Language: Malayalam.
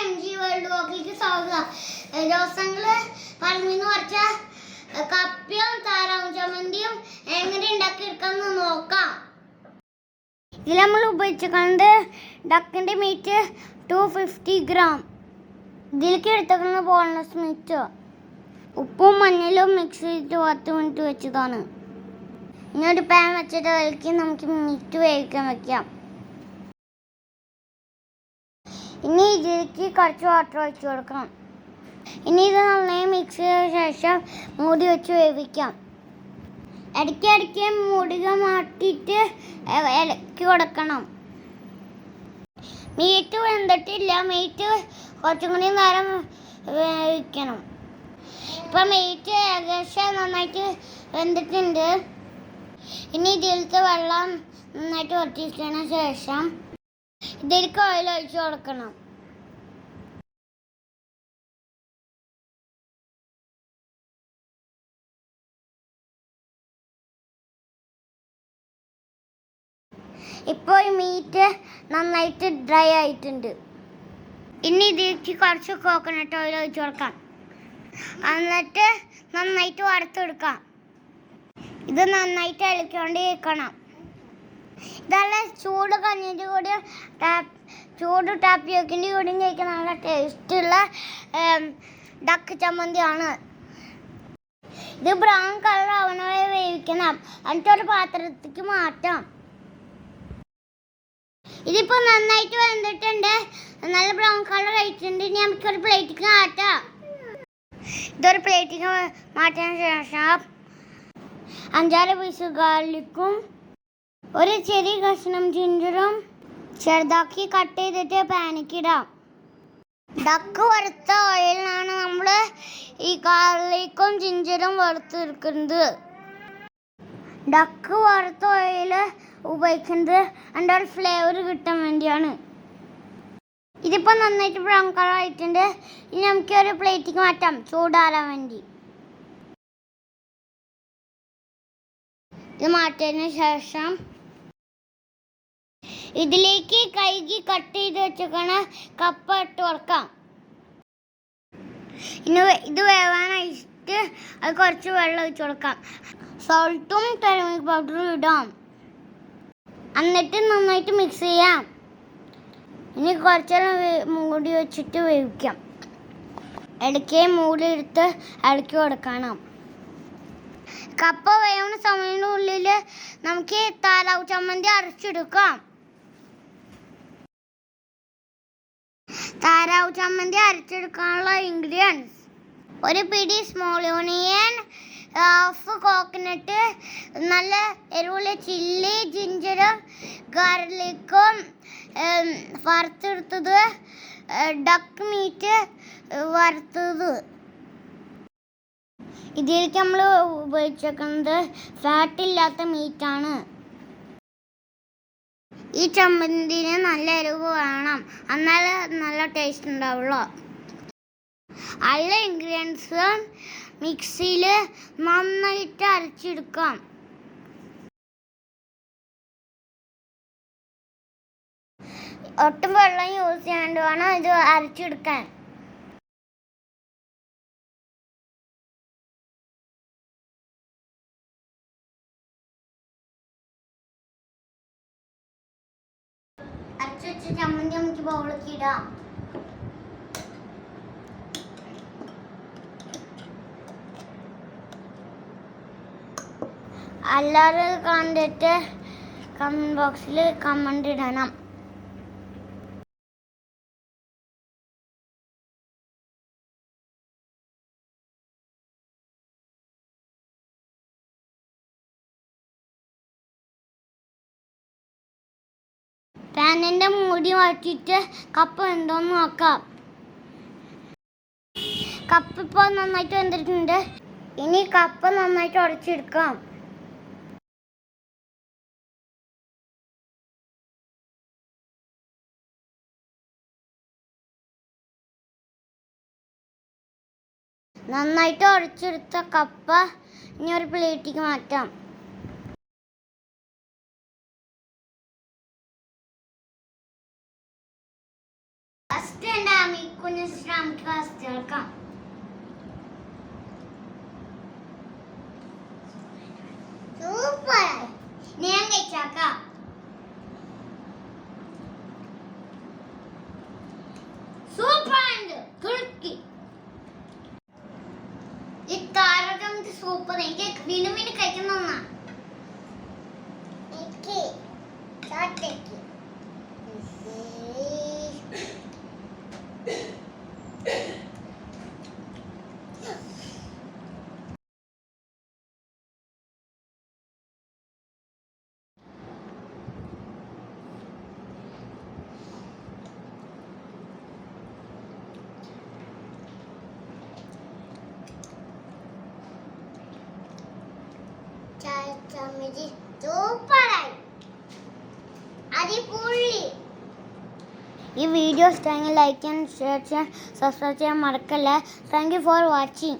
എം ജി വേൾഡ് വോക്കിലേക്ക് സ്വാഗതം. ദിവസങ്ങൾ പറമ്പിന്ന് കുറച്ച കപ്പയും താറാവും ചമ്മന്തിയും എങ്ങനെ ഉണ്ടാക്കി എടുക്കാന്ന് നോക്കാം. ഇതിൽ നമ്മൾ ഉപയോഗിച്ചിട്ടുണ്ട് ഡക്കിന്റെ മീറ്റ് ടു ഫിഫ്റ്റി ഗ്രാം ഇതിലേക്ക് എടുത്തേക്കുന്ന ബോൺലെസ് മീറ്റ് ഉപ്പും മഞ്ഞളും മിക്സ് ചെയ്തിട്ട് പത്ത് മിനിറ്റ് വെച്ചതാണ്. ഇനി ഒരു പാൻ വെച്ചിട്ട് അതിലേക്ക് നമുക്ക് മീറ്റ് വേവിക്കാൻ വെക്കാം. ഇനി ഇതിലേക്ക് കുറച്ച് വാട്ടർ ഒഴിച്ചു കൊടുക്കണം. ഇനി ഇത് നന്നായി മിക്സ് ചെയ്ത ശേഷം മൂടി വെച്ച് വേവിക്കാം. ഇടയ്ക്ക് ഇടയ്ക്ക് മുടിക മാറ്റിയിട്ട് ഇലക്കി കൊടുക്കണം. മീറ്റ് വെന്തിട്ടില്ല. മീറ്റ് കുറച്ചും കൂടി നേരം വേവിക്കണം. ഇപ്പം മീറ്റ് ഏകദേശം നന്നായിട്ട് വെന്തിട്ടുണ്ട്. ഇനി ഇതിലത്തെ വെള്ളം നന്നായിട്ട് വറ്റിച്ചതിന് ശേഷം ഇതിലേക്ക് ഓയിൽ ഒഴിച്ചു കൊടുക്കണം. ഇപ്പോൾ മീറ്റ് നന്നായിട്ട് ഡ്രൈ ആയിട്ടുണ്ട്. ഇനി ഇതിലേക്ക് കുറച്ച് കോക്കനട്ട് ഓയിൽ ഒഴിച്ചു കൊടുക്കാം. എന്നിട്ട് നന്നായിട്ട് വറുത്തെടുക്കാം. ഇത് നന്നായിട്ട് ഇളക്കിക്കൊണ്ടിരിക്കണം. നല്ല ചൂട് കഞ്ഞിന്റെ കൂടെ ചൂട് ടാപ്പിയോക്കിന്റെ കൂടെ കഴിക്കാൻ നല്ല ടേസ്റ്റുള്ള ഡക്ക് ചമ്മന്തിയാണ്. ഇത് ബ്രൗൺ കളർ ആവണവരെ വേവിക്കണം. എന്നിട്ട് ഒരു പാത്രത്തേക്ക് മാറ്റാം. ഇതിപ്പോ നന്നായിട്ട് വന്നിട്ടുണ്ട് നല്ല ബ്രൗൺ കളർ ആയിട്ടുണ്ട്. ഇനി നമുക്ക് ഒരു പ്ലേറ്റിക്ക് മാറ്റാം. ഇതൊരു പ്ലേറ്റിക്ക് മാറ്റിയതിന് ശേഷം അഞ്ചാറ് പീസ് ഗാർലിക്കും ഒരു ചെറിയ കഷ്ണം ജിഞ്ചറും ചെറുതാക്കി കട്ട് ചെയ്തിട്ട് പാനിക്കിടാം ഡക്ക് വറുത്ത ഓയിലാണ് നമ്മൾ ഈ ഗാർലിക്കും ജിഞ്ചറും വറുത്തെടുക്കുന്നത് ഡക്ക് വറുത്ത ഓയിൽ ഉപയോഗിക്കുന്നത് അതിന്റെ ഒരു ഫ്ലേവർ കിട്ടാൻ വേണ്ടിയാണ്. ഇതിപ്പോൾ നന്നായിട്ട് ബ്രൗൺ കളർ ആയിട്ടുണ്ട്. ഇനി നമുക്ക് ഒരു പ്ലേറ്റിക്ക് മാറ്റാം. ചൂടാറാൻ വേണ്ടി. ഇത് മാറ്റിയതിന് ശേഷം ഇതിലേക്ക് കഴുകി കട്ട് ചെയ്ത് വെച്ചേക്കണ കപ്പ ഇട്ട് കൊടുക്കാം ഇനി ഇത് വേവാനായിട്ട് അത് കുറച്ച് വെള്ളം ഒഴിച്ച് കൊടുക്കാം. സോൾട്ടും ടർമറിക് പൗഡറും ഇടാം. എന്നിട്ട് നന്നായിട്ട് മിക്സ് ചെയ്യാം. ഇനി കുറച്ചേരം മൂടി വെച്ചിട്ട് വേവിക്കാം. ഇടയ്ക്ക് മൂടി എടുത്ത് ഇളക്കി കൊടുക്കണം. കപ്പ വേവുന്ന സമയത്തിനുള്ളിൽ നമുക്ക് താലാവ് ചമ്മന്തി അരച്ചെടുക്കാം. താറാവ് ചമ്മന്തി അരച്ചെടുക്കാനുള്ള ഇൻഗ്രീഡിയൻസ് ഒരു പിടി സ്മോൾ ഓണിയൻ ഹാഫ് കോക്കനട്ട് നല്ല എരിവുള്ള ചില്ലി ജിഞ്ചറും ഗാർലിക്കും വറുത്തെടുത്തത് ഡക്ക് മീറ്റ് വറുത്തത്. ഇതിലേക്ക് നമ്മൾ ഉപയോഗിച്ചേക്കുന്നത് ഫാറ്റ് ഇല്ലാത്ത മീറ്റാണ് ഈ ചമ്മന്തിന് നല്ല എരിവ് വേണം. എന്നാലേ നല്ല ടേസ്റ്റ് ഉണ്ടാവുള്ളൂ. അല്ല ഇൻഗ്രീഡിയൻസ് മിക്സിയിൽ നന്നായിട്ട് അരച്ചെടുക്കാം. ഒട്ടും വെള്ളം യൂസ് ചെയ്യാണ്ട് വേണം ഇത് അരച്ചെടുക്കാൻ. വെച്ച ചമ്മന്തി നമുക്ക് ബൗളിലേക്ക് ഇടാം. കണ്ടിട്ട് കമന്റ് ബോക്സിൽ കമന്റ് ഇടണം. പാനിന്റെ മൂടി മാറ്റിയിട്ട് കപ്പ എന്തോന്ന് നോക്കാം. കപ്പ് ഇപ്പോൾ നന്നായിട്ട് വെന്തിട്ടുണ്ട്. ഇനി കപ്പ് നന്നായിട്ട് ഉടച്ചെടുക്കാം. നന്നായിട്ട് ഉടച്ചെടുത്ത കപ്പ ഇനി ഒരു പ്ലേറ്റിക്ക് മാറ്റാം. ഫസ്റ്റ് എന്റെ അമ്മിക്കുഞ്ഞ് നമുക്ക് ഫസ്റ്റ് കേൾക്കാം സൂപ്പർ ഞാൻ കഴിച്ചാക്കാം സൂപ്പർ താരകം സൂപ്പർ എനിക്ക് വീണ്ടും വീണ്ടും കഴിക്കുന്ന ഒന്നാ എനിക്ക് ചോട്ടയ്ക്ക് ചമചി സൂപ്പറായി. അടിപൊളി. ഈ വീഡിയോ ഇഷ്ടമെങ്കിൽ ലൈക്ക് ചെയ്യാൻ ഷെയർ ചെയ്യാൻ സബ്സ്ക്രൈബ് ചെയ്യാൻ മറക്കല്ലേ. Thank you for watching